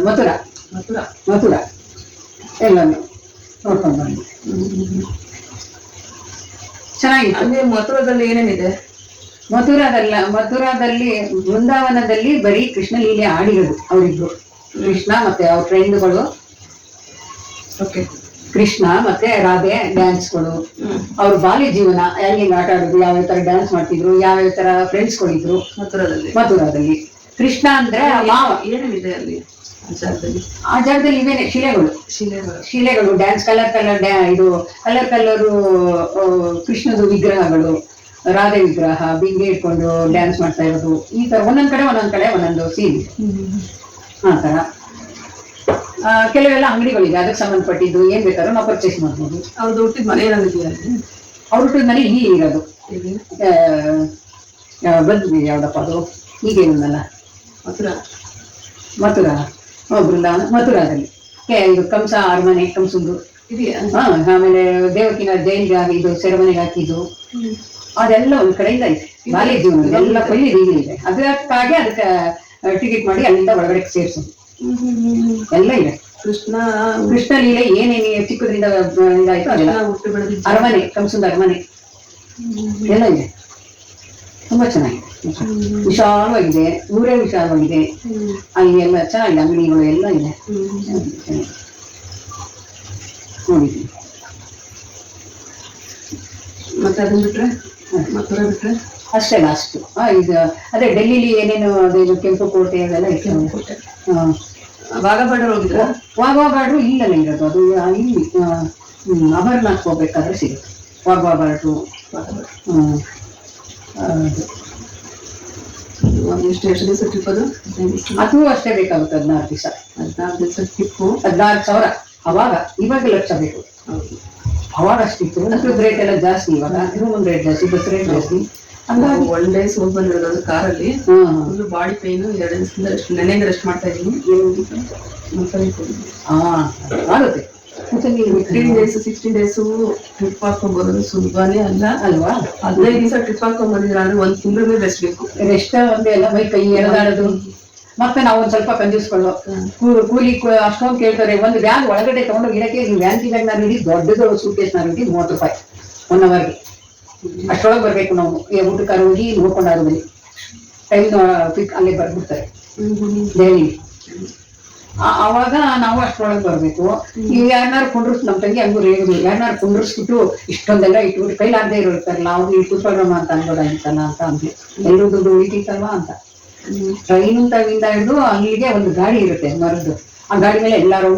Speaker 1: ಮಥುರಾ.
Speaker 2: ಮಥುರಾ.
Speaker 1: ಮಥುರಾ. ಎಲ್ಲನೂ. ನೋಡ್ಕೊಂಡು ಚೆನ್ನಾಗಿತ್ತು.
Speaker 2: ಅಂದ್ರೆ ಮಥುರಾದಲ್ಲಿ ಏನೇನಿದೆ?
Speaker 1: ಮಥುರಾದಲ್ಲ ಮಥುರಾದಲ್ಲಿ ಬೃಂದಾವನದಲ್ಲಿ ಬರೀ ಕೃಷ್ಣ ಲೀಲೆ ಆಡಿರೋದು ಅವರಿಬ್ರು. ಕೃಷ್ಣ ಮತ್ತೆ ಅವ್ರ ಫ್ರೆಂಡ್ಗಳು.
Speaker 2: ಓಕೆ
Speaker 1: ಕೃಷ್ಣ ಮತ್ತೆ ರಾಧೆ ಡ್ಯಾನ್ಸ್ಗಳು. ಅವ್ರ ಬಾಲ್ಯ ಜೀವನ ಹೆಂಗೆ ಆಟ ಆಡೋದು ಯಾವ ತರ ಡ್ಯಾನ್ಸ್ ಮಾಡ್ತಿದ್ರು ಯಾವ ತರ ಫ್ರೆಂಡ್ಸ್ಗಳಿದ್ರು
Speaker 2: ಮಥುರಾದಲ್ಲಿ.
Speaker 1: ಮಥುರಾದಲ್ಲಿ. ಕೃಷ್ಣ ಅಂದ್ರೆ ಮಾವ.
Speaker 2: ಏನೇನಿದೆ ಅಲ್ಲಿ? ಆ ಜಾಗದಲ್ಲಿ
Speaker 1: ಇವೇನೆ ಶಿಲೆಗಳು.
Speaker 2: ಶಿಲೆಗಳು.
Speaker 1: ಶಿಲೆಗಳು ಡ್ಯಾನ್ಸ್ ಕಲರ್ ಕಲರ್ ಡ್ಯಾ ಇದು ಕಲರ್ ಕಲರು ಕೃಷ್ಣದು ವಿಗ್ರಹಗಳು ರಾಧೆ ವಿಗ್ರಹ ಬಿಂಗೆ ಇಟ್ಕೊಂಡು ಡ್ಯಾನ್ಸ್ ಮಾಡ್ತಾ ಇರೋದು. ಈ ತರ ಒಂದೊಂದ್ ಕಡೆ ಒಂದೊಂದ್ ಕಡೆ ಒಂದೊಂದು ಸೀನ್ ಆ ತರ. ಕೆಲವೆಲ್ಲ ಅಂಗಡಿಗಳಿದೆ ಅದಕ್ಕೆ ಸಂಬಂಧಪಟ್ಟಿದ್ದು ಏನ್ ಬೇಕಾದ್ರೂ ನಾವು ಪರ್ಚೇಸ್ ಮಾಡ್ಬೋದು.
Speaker 2: ಅವ್ರದ್ದು ಹುಟ್ಟಿದ ಮನೆ
Speaker 1: ಅವ್ರ ಹುಟ್ಟಿದ ಮನೆ ಇಲ್ಲಿ ಇರೋದು. ಬಂದ್ವಿ ಯಾವ್ದಪ್ಪ ಅದು? ಈಗೇನಲ್ಲ
Speaker 2: ಮಥುರಾ.
Speaker 1: ಮಥುರಾ. ಹ್ಮ್, ಬೃಂದಾವನ ಮಥುರಾದಲ್ಲಿ. ಇದು ಕಂಸ ಅರಮನೆ ಕಂಸುಂದು. ಹಾ ಆಮೇಲೆ ದೇವಕಿನ ಜೈಲಿಗೆ ಇದು ಸೆರೆಮನೆಗೆ ಹಾಕಿದ್ದು. ಅದೆಲ್ಲ ಒಂದ್ ಕಡೆಯಿಂದ ಇದೆ ಬಾಲ್ಯ ಜೀವನ ಎಲ್ಲ ಕೊಯ್ಲಿ ಇದೆ ಅದಕ್ಕಾಗಿ ಅದಕ್ಕೆ ಟಿಕೆಟ್ ಮಾಡಿ ಅಲ್ಲಿಂದ ಒಳಗಡೆ ಸೇರಿಸು ಎಲ್ಲ ಇದೆ.
Speaker 2: ಕೃಷ್ಣ
Speaker 1: ಕೃಷ್ಣ ಲೀಲೆ ಏನೇನು ಚಿಕ್ಕದ್ರಿಂದ ಆ, ಇದಾಯ್ತು ಅದೆಲ್ಲ. ಅರಮನೆ ಕಂಸುಂದ ಅರಮನೆ. ಎಲ್ಲ ಇದೆ. ತುಂಬಾ ಚೆನ್ನಾಗಿದೆ. ವಿಶಾಲವಾಗಿದೆ ಊರೇ ವಿಶಾಲವಾಗಿದೆ. ಅಲ್ಲಿ ಎಲ್ಲ ಚೆನ್ನಾಗಿದೆ ಅಂಗಡಿಗಳು ಎಲ್ಲ ಇದೆ. ನೋಡಿದ್ದೀನಿ
Speaker 2: ಮತ್ತೆ ಅದನ್ನ ಬಿಟ್ರೆ? ಮತ್ತೆ ಬಿಟ್ರೆ?
Speaker 1: ಅಷ್ಟೇ ಲಾಸ್ಟ್ ಇದು ಅದೇ ಡೆಲ್ಲಿಲಿ ಏನೇನು ಅದೇನು ಕೆಂಪು ಕೋಟೆ ಅದೆಲ್ಲ ಇತ್ತು ಹಾಂ.
Speaker 2: ಬಾಗಬಾರ್ಡರ್ ಹೋಗಿದ್ರ?
Speaker 1: ವಾಘಾ ಬಾರ್ಡ್ರು ಇಲ್ಲ ಇರೋದು ಅದು. ಇಲ್ಲಿ ಅಮರ್ನಾಥ್ ಹೋಗ್ಬೇಕಾದ್ರೆ ಸಿಗುತ್ತೆ. ಅದು.
Speaker 2: ಒಂದು ಎಷ್ಟು ಎಷ್ಟು ದಿವಸ ಟ್ರಿಪ್ ಅದು?
Speaker 1: ಅದು ಅಷ್ಟೇ ಬೇಕಾಗುತ್ತೆ ಹದಿನಾರು ದಿವಸ.
Speaker 2: ಹದಿನಾರು ದಿವಸ ಟ್ರಿಪ್ಪು
Speaker 1: ಹದಿನಾರು ಸಾವಿರ. ಅವಾಗ ಇವಾಗ ಲಕ್ಷ ಬೇಕು. ಅವಾಗ ಅಷ್ಟಿತ್ತು ಅದ್ರದ್ದು ರೇಟ್ ಎಲ್ಲ ಜಾಸ್ತಿ ಇವಾಗ. ಒಂದು ರೇಟ್ ಜಾಸ್ತಿ ಬಸ್ ರೇಟ್ ಜಾಸ್ತಿ. ಹಂಗಾಗಿ
Speaker 2: ಒನ್ ಡೇಸ್ ಹೋಗಿ ಬಂದಿರೋದು ಕಾರಲ್ಲಿ ಫುಲ್ ಬಾಡಿ ಪೈನು ಎರಡು ದಿವಸದಿಂದ ನೆನೆಗೆ ರೆಸ್ಟ್ ಮಾಡ್ತಾ ಇದ್ದೀನಿ.
Speaker 1: ಹಾ ಆಗುತ್ತೆ. ಮತ್ತೆ ನೀವು
Speaker 2: fifteen days sixteen days trip ಹಾಕೊಂಡ್ಬರೋದು ಸುಲಭನೇ ಅಲ್ಲ?
Speaker 1: ಅಲ್ವಾ?
Speaker 2: ಹದಿನೈದು ದಿವಸ ಟ್ರಿಪ್ ಹಾಕೊಂಡ್ ಬಂದಿದ್ರ ಅಂದ್ರೆ ಒಂದು ತಿಂಗಳ ರೆಸ್ಟ್ ಬೇಕು.
Speaker 1: ರೆಸ್ಟ್ ಅಂದ್ರೆ ಎಲ್ಲ ಮೈ ಕೈ ಎಳೆದಾಡೋದು ಮತ್ತೆ ನಾವು ಒಂದ್ ಸ್ವಲ್ಪ ಕಂಜೂಸ್ಕೊಳ್ಳೋ ಕೂಲಿ ಅಷ್ಟೊಂದು ಕೇಳ್ತಾರೆ ಒಂದು ವ್ಯಾನ್ ಒಳಗಡೆ ತಗೊಂಡು ಗಿಡಕ್ಕೆ ವ್ಯಾನ್ ಬ್ಯಾಗ್ ನಾನು ಇಡೀ ದೊಡ್ಡದು ಸೂಟ್ ಕೇಸ್ ನಾನು ಇಡೀ ಮೂವತ್ತು ರೂಪಾಯಿ ಒನ್ ಅವರ್ಗೆ ಅಷ್ಟೊಳಗೆ ಬರ್ಬೇಕು ನಾವು. ಊಟಕ್ಕಾರ ಹೋಗಿ ನೋಡ್ಕೊಂಡು ಆದ್ಮೇಲೆ. ಟೈಮ್ ಪಿಕ್ ಅಲ್ಲೇ ಬರ್ಬಿಡ್ತಾರೆ ದೆಹಲಿ ಅವಾಗ ನಾವು ಅಷ್ಟರೊಳಗೆ ಬರ್ಬೇಕು. ಈಗ ಯಾರನ್ನಾರು ಕುಂಡ್ರಸ್ ನಮ್ಮ ತಂಗಿ ಹಂಗೂ ರೇಗುದು ಯಾರನ್ನಾರು ಕುಂಡ್ರಿಸ್ಬಿಟ್ಟು ಇಷ್ಟೊಂದೆಲ್ಲ ಇಟ್ಬಿಟ್ಟು ಕೈಲಾಗದೆ ಇರೋರ್ತಾರಲ್ಲ ಅವ್ರು ಇಲ್ಲಿ ಕೂತ್ಕೊಳ್ಳೋಣ ಅಂತ ಅನ್ಬೋದಾಗಿತ್ತಲ್ಲ ಅಂತ ಅಂದ್ವಿ. ಎಲ್ಲರೂ ದುಡ್ಡು ಅಂತ. ಟ್ರೈನ್ ತವಿಂದ ಹಿಡಿದು ಅಲ್ಲಿಗೆ ಒಂದು ಗಾಡಿ ಇರುತ್ತೆ ಮರದ್ದು. ಆ ಗಾಡಿ ಮೇಲೆ ಎಲ್ಲಾರು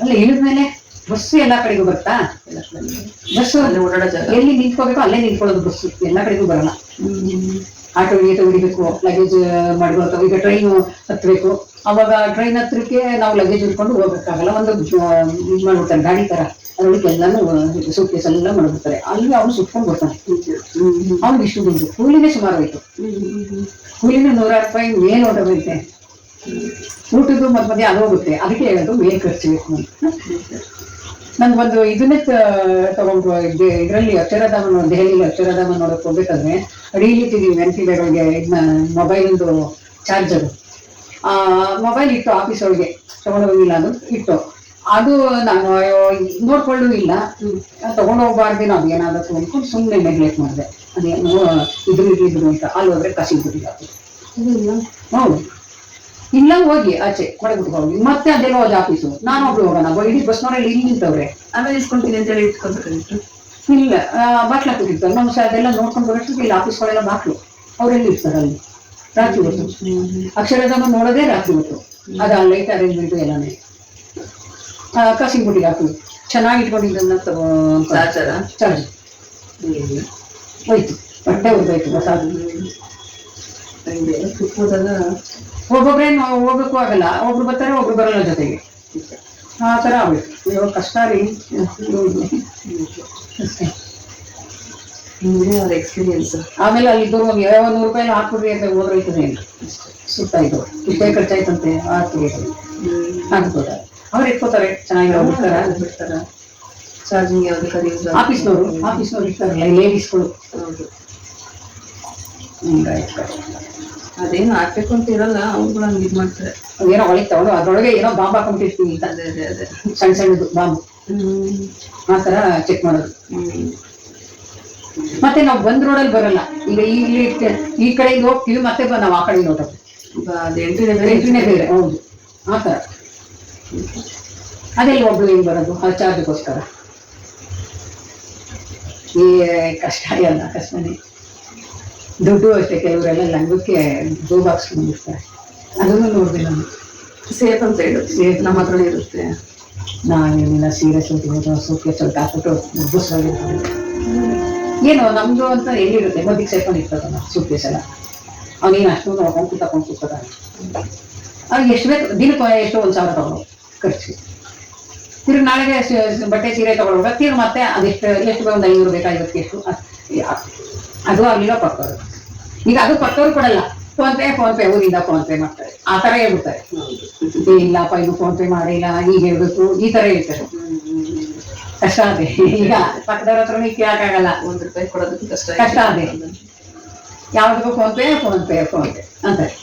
Speaker 1: ಅಲ್ಲ ಇಳಿದ ಮೇಲೆ ಬಸ್ಸು ಎಲ್ಲಾ ಕಡೆಗೂ ಬರ್ತಾ? ಬಸ್ಸು
Speaker 2: ಅಲ್ಲಿ ಓಡಾಡೋ ಜಾಗ.
Speaker 1: ಎಲ್ಲಿ ನಿಂತ್ಕೋಬೇಕು ಅಲ್ಲೇ ನಿಂತ್ಕೊಳ್ಳೋದು ಬಸ್ಸು ಎಲ್ಲಾ ಕಡೆಗೂ ಬರಲ್ಲ. ಆಟೋ ಗೀಟೋ ಹಿಡಿಬೇಕು ಲಗೇಜ್ ಮಾಡ್ಬೋದು ಈಗ ಟ್ರೈನ್ ಹತ್ತಬೇಕು ಅವಾಗ ಟ್ರೈನ್ ಹತ್ರಕ್ಕೆ ನಾವು ಲಗೇಜ್ ಹಿಡ್ಕೊಂಡು ಹೋಗ್ಬೇಕಾಗಲ್ಲ, ಒಂದು ಮಾಡ್ಬಿಡ್ತಾರೆ, ಗಾಡಿ ತರ. ಅದ್ರೊಳಗೆ ಎಲ್ಲಾನು ಸೂಟ್ ಕೇಸ್ ಎಲ್ಲ ಮಾಡ್ಬಿಡ್ತಾರೆ. ಅಲ್ಲಿ ಅವನು ಸುಟ್ಕೊಂಡು ಬರ್ತಾನೆ ಅವ್ನಿಗೆ ಇಷ್ಟು ಬಂದು ಕೂಲಿನೇ ಸುಮಾರು ಆಯ್ತು. ಕೂಲಿನ ನೂರಾರು ರೂಪಾಯಿ ಮೇಲೆ ಹೊರಟೋಗೈತೆ ಊಟದ್ದು ಮತ್ತೆ ಮಧ್ಯೆ ಅದು ಅದಕ್ಕೆ ಹೇಳೋದು ಮೇಲ್ ಖರ್ಚು ಬೇಕು ಅಂತ. ನನ್ಗೊಂದು ಇದನ್ನೇ ತ- ತಗೊಂಡು ಇದರಲ್ಲಿ ಅಕ್ಷರಧಾಮ ದೆಹಲಿಯಲ್ಲಿ ಅಕ್ಷರಧಾಮ ನೋಡಕ್ ಹೋಗ್ಬೇಕಾದ್ರೆ ಅಡಿಲಿಟ್ಟಿದೀವಿ ನೆನಪಿಗಳಿಗೆ ಇದನ್ನ ಮೊಬೈಲ್ದು ಚಾರ್ಜರು ಆ ಮೊಬೈಲ್ ಇಟ್ಟು ಆಫೀಸ್ ಒಳಗೆ. ತಗೊಂಡು ಹೋಗಿಲ್ಲ. ಅದು ಇಟ್ಟು ಅದು ನಾನು ನೋಡ್ಕೊಳ್ಳೂ ಇಲ್ಲ. ತಗೊಂಡು ಹೋಗ್ಬಾರ್ದೇನೋ ಅದು ಏನಾದ್ರು ಅಂದ್ಕೊಂಡು ಸುಮ್ಮನೆ ನೆಗ್ಲೆಕ್ಟ್ ಮಾಡಿದೆ. ಅದೇನು ಇದ್ರು ಇದ್ರು ಅಂತ. ಅಲ್ಲಿ ಹೋದ್ರೆ ಕಸಿ ಬಿಟ್ಟಿಲ್ಲ ಹೌದು. ಇಲ್ಲ ಹೋಗಿ ಆಚೆ ಕೊಡೆ ಹೋಗಿ ಮತ್ತೆ ಅದೆಲ್ಲ ಹೋದ ಆಫೀಸು. ನಾನು ಒಬ್ಳು ಹೋಗೋಣ ಇಡೀ ಬಸ್ನವರಲ್ಲಿ ಇಲ್ಲಿ ನಿಂತವ್ರೆ.
Speaker 2: ಆಮೇಲೆ ಇಸ್ಕೊಂತೀನಿ ಅಂತ ಹೇಳಿ ಇಟ್ಕೊಂಡ್ಬಿಟ್ಟಿತ್ತು
Speaker 1: ಇಲ್ಲ ಬಾಟ್ಲ ಕೂತಿರ್ತಾರೆ ನಮ್ಮ ಸಹ ಅದೆಲ್ಲ ನೋಡ್ಕೊಂಡು ಬರೋಷ್ಟು ಇಲ್ಲಿ ಆಫೀಸ್ಗಳೆಲ್ಲ ಬಾಟ್ಲು. ಅವರೆಲ್ಲಿ ಇರ್ತಾರೆ ಅಲ್ಲಿ? ರಾತ್ರಿ ಹೊತ್ತು. ಅಕ್ಷರಧಾಮ ನೋಡೋದೇ ರಾತ್ರಿ ಹೊತ್ತು. ಅದು ಲೈಟ್ ಅರೇಂಜ್ಮೆಂಟು ಎಲ್ಲಾನೇ. ಕಸಿಂಗ್ಬಿಟ್ಟಿಗೆ ಹಾಕಿ. ಚೆನ್ನಾಗಿ ಇಟ್ಕೊಂಡಿದ್ದನ್ನ ತಗೋ ಚಾರ್ಜ್. ಹೋಯ್ತು. ಬಟ್ಟೆ ಹೋಗ್ಬೇಕು ಹೊಸ
Speaker 2: ಟ್ರಿಪ್ ಹೋದಾಗ
Speaker 1: ಒಬ್ಬೊಬ್ರೇ ನಾವು ಹೋಗಕ್ಕೂ ಆಗಲ್ಲ ಒಬ್ರು ಬರ್ತಾರೆ ಒಬ್ರು ಬರಲ್ಲ ಜೊತೆಗೆ. ಆ ಥರ ಆಗ್ಬೇಕು. ಇವಾಗ ಕಷ್ಟ ರೀ.
Speaker 2: ಅವ್ರ ಎಕ್ಸ್ಪೀರಿಯನ್ಸ್
Speaker 1: ಆಮೇಲೆ ಅಲ್ಲಿ ಇದ್ದವ್ರು ಒಂದು ಯಾವ ನೂರು ರೂಪಾಯಿ ಹಾಕ್ಬಿಡ್ರಿ ಅಂತ ಹೋದ್ರೈತದೆ ಏನು ಸುತ್ತ ಇದು ಇಷ್ಟೇ ಖರ್ಚಾಯ್ತಂತೆ ಹಾಕ್ಬಿಡಿ ಹಾಕ್ಬೋದ ಅವ್ರು ಇಟ್ಕೋತಾರೆ ಚೆನ್ನಾಗಿ
Speaker 2: ಬಿಡ್ತಾರ ಚಾರ್ಜಿಂಗ್ ಯಾವ್ದು ಕರಿ
Speaker 1: ಆಫೀಸ್ನವರು ಆಫೀಸ್ನವ್ರು ಇರ್ತಾರಲ್ಲ ಲೇಡೀಸ್ಗಳು
Speaker 2: ಹೌದು.
Speaker 1: ಹಿಂಗಾಯ್ತು.
Speaker 2: ಅದೇನು ಹಾಕ್ಬೇಕು ಅಂತ ಇರಲ್ಲ ಅವ್ರುಗಳು ಹಂಗೆ ಇದು ಮಾಡ್ತಾರೆ.
Speaker 1: ಏನೋ ಒಳಗೆ ತಗೊಂಡು ಅದ್ರೊಳಗೆ ಏನೋ ಬಾಂಬ್ ಹಾಕೊಂಡ್ಬಿಟ್ಟಿರ್ತೀವಿ ಅಂತ.
Speaker 2: ಅದೇ ಅದೇ ಅದೇ.
Speaker 1: ಸಣ್ಣ ಸಣ್ಣದು ಬಾಂಬ್. ಆ ಥರ ಚೆಕ್ ಮಾಡೋದು. ಮತ್ತೆ ನಾವು ಬಂದ್ ರೋಡಲ್ಲಿ ಬರಲ್ಲ. ಈಗ ಇಲ್ಲಿ ಈ ಕಡೆಯಿಂದ ಹೋಗ್ತೀವಿ ಮತ್ತೆ ನಾವು ಆ ಕಡೆ
Speaker 2: ನೋಡೋದು ಅದು ಎಂಟ್ರಿನೇ ಬೇರೆ
Speaker 1: ಎಂಟ್ರಿನೇ ಬೇರೆ ಹೌದು ಆ ಥರ. ಅದೆಲ್ಲ ಒಬ್ಳು ಹಿಂಗೆ ಬರೋದು? ಆ ಚಾರ್ಜ್ಗೋಸ್ಕರ ಈ ಕಷ್ಟ ಎಲ್ಲ ಕಷ್ಟನೇ ದುಡ್ಡು ಅಷ್ಟೇ ಕೆಲವರೆಲ್ಲ ಲಂಗಕ್ಕೆ ಗೋ ಬಾಕ್ಸ್ ಬಂದಿರ್ತಾರೆ. ಅದನ್ನು ನೋಡಿದೆ ನಾನು.
Speaker 2: ಸೇಫ್ ಅಂತ ಹೇಳು. ಸೇಫ್. ನಮ್ಮ ಹತ್ರನೇ ಇರುತ್ತೆ.
Speaker 1: ನಾವೇನಿಲ್ಲ ಸೀರೆ ಸೂಟ್ಬೋದು ಸೋಕೆ ಸ್ವಲ್ಪ ಹಾಕ್ಬಿಟ್ಟು ಬಸ್ ಏನು ನಮ್ದು ಅಂತ ಎಲ್ಲಿರುತ್ತೆ ಮದ್ದಿಗೆ ಸೇರ್ಕೊಂಡು ಇರ್ತದಲ್ಲ ಸೂಟ್ಕೇಸ್ ಎಲ್ಲ. ಅವನೇನು ಅಷ್ಟೊಂದು ಅಕೌಂಟ್ ತಗೊಂಡು ಕೂತ್ಕೊತಾನೆ ಅವ್ನಿಗೆ ಎಷ್ಟು ಬೇಕು ದಿನಕ್ಕೆ ಎಷ್ಟೋ ಒಂದು ಸಾವಿರ ತಗೊಂಡು ಖರ್ಚು. ತಿರುಗಿ ನಾಳೆಗೆ ಬಟ್ಟೆ ಸೀರೆ ತಗೊಳ್ಳುವಾಗ ತಿರುಗಿ ಮತ್ತೆ ಅದೆಷ್ಟು ಎಷ್ಟು ಒಂದು ಐನೂರು ಬೇಕಾಗಿರುತ್ತೆ ಎಷ್ಟು? ಅದು ಆಗಲಿಲ್ಲ ಕೊಟ್ಟವರು. ಈಗ ಅದು ಕೊಟ್ಟವರು ಕೊಡಲ್ಲ. ಫೋನ್ ಪೇ ಫೋನ್ ಪೇ ಊರಿಂದ ಫೋನ್ ಪೇ ಮಾಡ್ತಾರೆ. ಆ ತರ ಹೇಳ್ಬಿಡ್ತಾರೆ. ಇಲ್ಲಪ್ಪ ಇದು ಫೋನ್ ಪೇ ಮಾಡಿಲ್ಲ ಈಗ ಹೇಳ್ಬೇಕು ಈ ತರ ಹೇಳ್ತಾರೆ. ಕಷ್ಟ ಅದೇ. ಈಗ ಪಕ್ಕದವ್ರ ಹತ್ರನೂ ಕೇಳಕ್ಕಾಗಲ್ಲ
Speaker 2: ಒಂದ್ ರೂಪಾಯಿ ಕೊಡೋದಕ್ಕೆ ಕಷ್ಟ
Speaker 1: ಕಷ್ಟ ಅದೇ. ಯಾವ್ದಕ್ಕೂ PhonePe PhonePe PhonePe ಅಂತಾರೆ.